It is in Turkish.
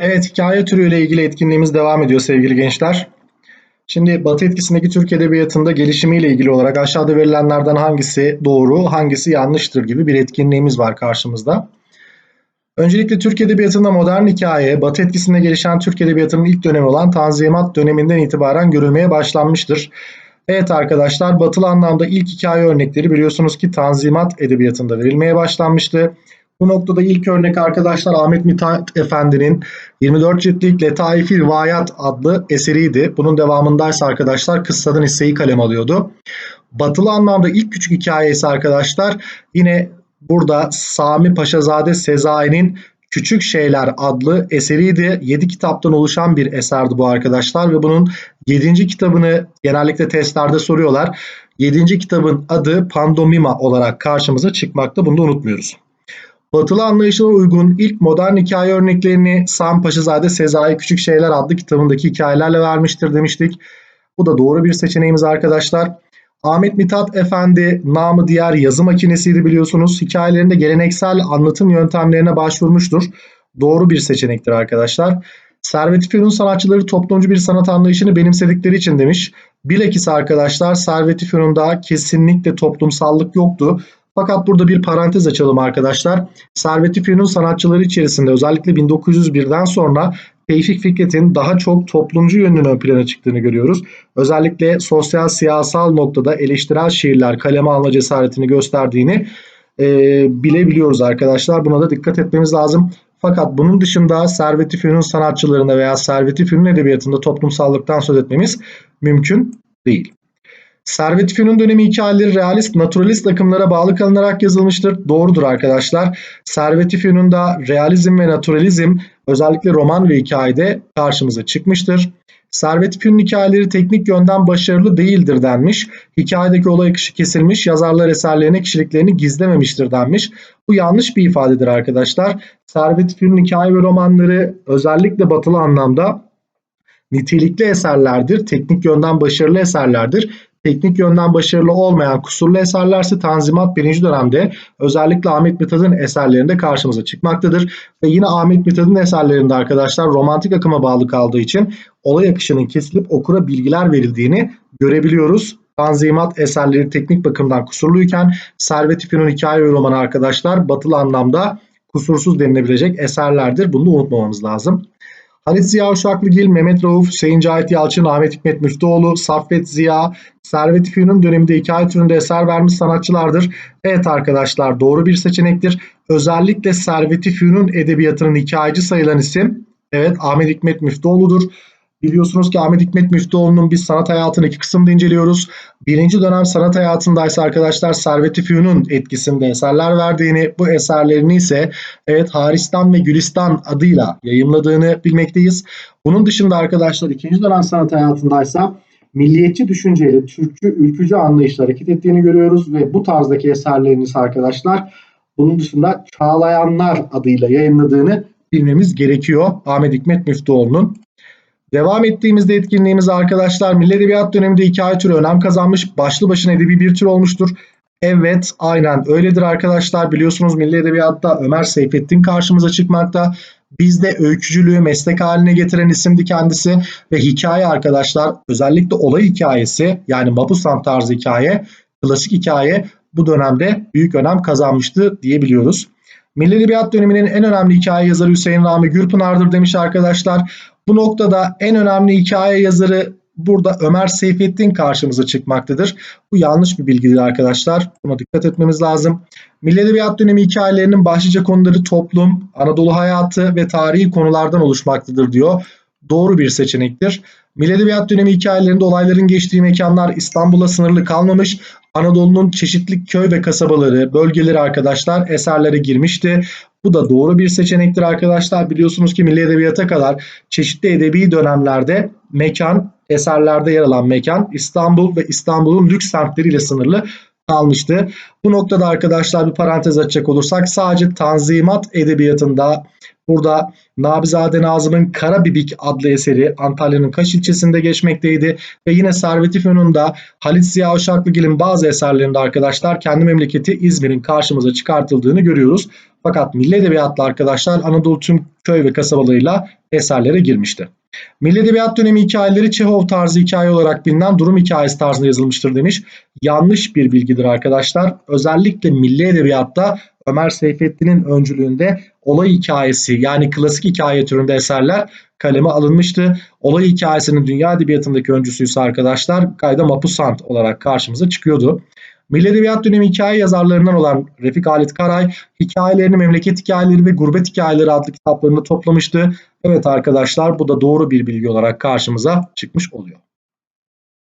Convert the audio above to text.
Evet, hikaye türüyle ilgili etkinliğimiz devam ediyor sevgili gençler. Şimdi Batı etkisindeki Türk Edebiyatı'nda gelişimiyle ilgili olarak aşağıda verilenlerden hangisi doğru, hangisi yanlıştır gibi bir etkinliğimiz var karşımızda. Öncelikle Türk Edebiyatı'nda modern hikaye, Batı etkisinde gelişen Türk Edebiyatı'nın ilk dönemi olan Tanzimat döneminden itibaren görülmeye başlanmıştır. Evet arkadaşlar, batılı anlamda ilk hikaye örnekleri biliyorsunuz ki Tanzimat edebiyatında verilmeye başlanmıştı. Bu noktada ilk örnek arkadaşlar Ahmet Mithat Efendi'nin 24 ciltlik Letaifi Rivayat adlı eseriydi. Bunun devamındaysa arkadaşlar Kıssadan Hisseyi kalem alıyordu. Batılı anlamda ilk küçük hikayesi arkadaşlar yine burada Sami Paşazade Sezai'nin Küçük Şeyler adlı eseriydi. 7 kitaptan oluşan bir eserdi bu arkadaşlar ve bunun 7. kitabını genellikle testlerde soruyorlar. 7. kitabın adı Pandomima olarak karşımıza çıkmakta. Bunu da unutmuyoruz. Batılı anlayışına uygun ilk modern hikaye örneklerini Sam Paşazade Sezai Küçük Şeyler adlı kitabındaki hikayelerle vermiştir demiştik. Bu da doğru bir seçeneğimiz arkadaşlar. Ahmet Mithat Efendi namı diğer yazı makinesiydi biliyorsunuz. Hikayelerinde geleneksel anlatım yöntemlerine başvurmuştur. Doğru bir seçenektir arkadaşlar. Servet Fünun sanatçıları toplumcu bir sanat anlayışını benimsedikleri için demiş. Bilakis arkadaşlar Servet Fünun'da kesinlikle toplumsallık yoktu. Fakat burada bir parantez açalım arkadaşlar. Servet-i Fünun sanatçıları içerisinde özellikle 1901'den sonra Tevfik Fikret'in daha çok toplumcu yönünün ön plana çıktığını görüyoruz. Özellikle sosyal siyasal noktada eleştirel şiirler kaleme alma cesaretini gösterdiğini e, bilebiliyoruz arkadaşlar. Buna da dikkat etmemiz lazım. Fakat bunun dışında Servet-i Fünun sanatçılarında veya Servet-i Fünun edebiyatında toplumsallıktan söz etmemiz mümkün değil. Servet Fünun dönemi hikayeleri realist, naturalist akımlara bağlı kalınarak yazılmıştır. Doğrudur arkadaşlar. Servet Fünun'da realizm ve naturalizm özellikle roman ve hikayede karşımıza çıkmıştır. Servet Fünun hikayeleri teknik yönden başarılı değildir denmiş. Hikayedeki olay akışı kesilmiş, yazarlar eserlerine kişiliklerini gizlememiştir denmiş. Bu yanlış bir ifadedir arkadaşlar. Servet Fünun hikaye ve romanları özellikle batılı anlamda nitelikli eserlerdir. Teknik yönden başarılı eserlerdir teknik yönden başarılı olmayan kusurlu eserlerse Tanzimat birinci dönemde özellikle Ahmet Mithat'ın eserlerinde karşımıza çıkmaktadır. Ve yine Ahmet Mithat'ın eserlerinde arkadaşlar romantik akıma bağlı kaldığı için olay akışının kesilip okura bilgiler verildiğini görebiliyoruz. Tanzimat eserleri teknik bakımdan kusurluyken Servet İpin'in hikaye ve romanı arkadaşlar batılı anlamda kusursuz denilebilecek eserlerdir. Bunu unutmamamız lazım. Halit Ziya Uşaklıgil, Mehmet Rauf, Hüseyin Cahit Yalçın, Ahmet Hikmet Müftüoğlu, Saffet Ziya, Servet İfyon'un döneminde hikaye türünde eser vermiş sanatçılardır. Evet arkadaşlar doğru bir seçenektir. Özellikle Servet İfyon'un edebiyatının hikayeci sayılan isim evet Ahmet Hikmet Müftüoğlu'dur. Biliyorsunuz ki Ahmet Hikmet Müftüoğlu'nun biz sanat hayatını iki kısımda inceliyoruz. Birinci dönem sanat hayatındaysa arkadaşlar Servet-i Fünun etkisinde eserler verdiğini, bu eserlerini ise evet Haristan ve Gülistan adıyla yayımladığını bilmekteyiz. Bunun dışında arkadaşlar ikinci dönem sanat hayatındaysa milliyetçi düşünceyle Türkçü, ülkücü anlayışla hareket ettiğini görüyoruz ve bu tarzdaki eserleriniz arkadaşlar bunun dışında Çağlayanlar adıyla yayınladığını bilmemiz gerekiyor Ahmet Hikmet Müftüoğlu'nun. Devam ettiğimizde etkinliğimiz arkadaşlar Milli Edebiyat döneminde hikaye türü önem kazanmış. Başlı başına edebi bir tür olmuştur. Evet aynen öyledir arkadaşlar. Biliyorsunuz Milli Edebiyat'ta Ömer Seyfettin karşımıza çıkmakta. Bizde öykücülüğü meslek haline getiren isimdi kendisi ve hikaye arkadaşlar özellikle olay hikayesi yani Mapusam tarzı hikaye, klasik hikaye bu dönemde büyük önem kazanmıştı diyebiliyoruz. Milli Edebiyat döneminin en önemli hikaye yazarı Hüseyin Rami Gürpınar'dır demiş arkadaşlar. Bu noktada en önemli hikaye yazarı burada Ömer Seyfettin karşımıza çıkmaktadır. Bu yanlış bir bilgidir arkadaşlar. Buna dikkat etmemiz lazım. Milli Edebiyat dönemi hikayelerinin başlıca konuları toplum, Anadolu hayatı ve tarihi konulardan oluşmaktadır diyor. Doğru bir seçenektir. Milli Edebiyat dönemi hikayelerinde olayların geçtiği mekanlar İstanbul'a sınırlı kalmamış. Anadolu'nun çeşitli köy ve kasabaları, bölgeleri arkadaşlar eserlere girmişti. Bu da doğru bir seçenektir arkadaşlar. Biliyorsunuz ki Milli Edebiyat'a kadar çeşitli edebi dönemlerde mekan, eserlerde yer alan mekan İstanbul ve İstanbul'un lüks semtleriyle sınırlı kalmıştı. Bu noktada arkadaşlar bir parantez açacak olursak sadece Tanzimat Edebiyatı'nda burada Nabizade Nazım'ın Karabibik adlı eseri Antalya'nın Kaş ilçesinde geçmekteydi. Ve yine Servet-i Fünun'da Halit Ziya Uşaklıgil'in bazı eserlerinde arkadaşlar kendi memleketi İzmir'in karşımıza çıkartıldığını görüyoruz. Fakat milli edebiyatta arkadaşlar Anadolu tüm köy ve kasabalarıyla eserlere girmişti. Milli Edebiyat dönemi hikayeleri Çehov tarzı hikaye olarak bilinen durum hikayesi tarzında yazılmıştır demiş. Yanlış bir bilgidir arkadaşlar. Özellikle Milli Edebiyat'ta Ömer Seyfettin'in öncülüğünde olay hikayesi yani klasik hikaye türünde eserler kaleme alınmıştı. Olay hikayesinin dünya edebiyatındaki öncüsü ise arkadaşlar Gayda Mapusant olarak karşımıza çıkıyordu. Milli Edebiyat dönemi hikaye yazarlarından olan Refik Halit Karay hikayelerini Memleket Hikayeleri ve Gurbet Hikayeleri adlı kitaplarında toplamıştı. Evet arkadaşlar bu da doğru bir bilgi olarak karşımıza çıkmış oluyor.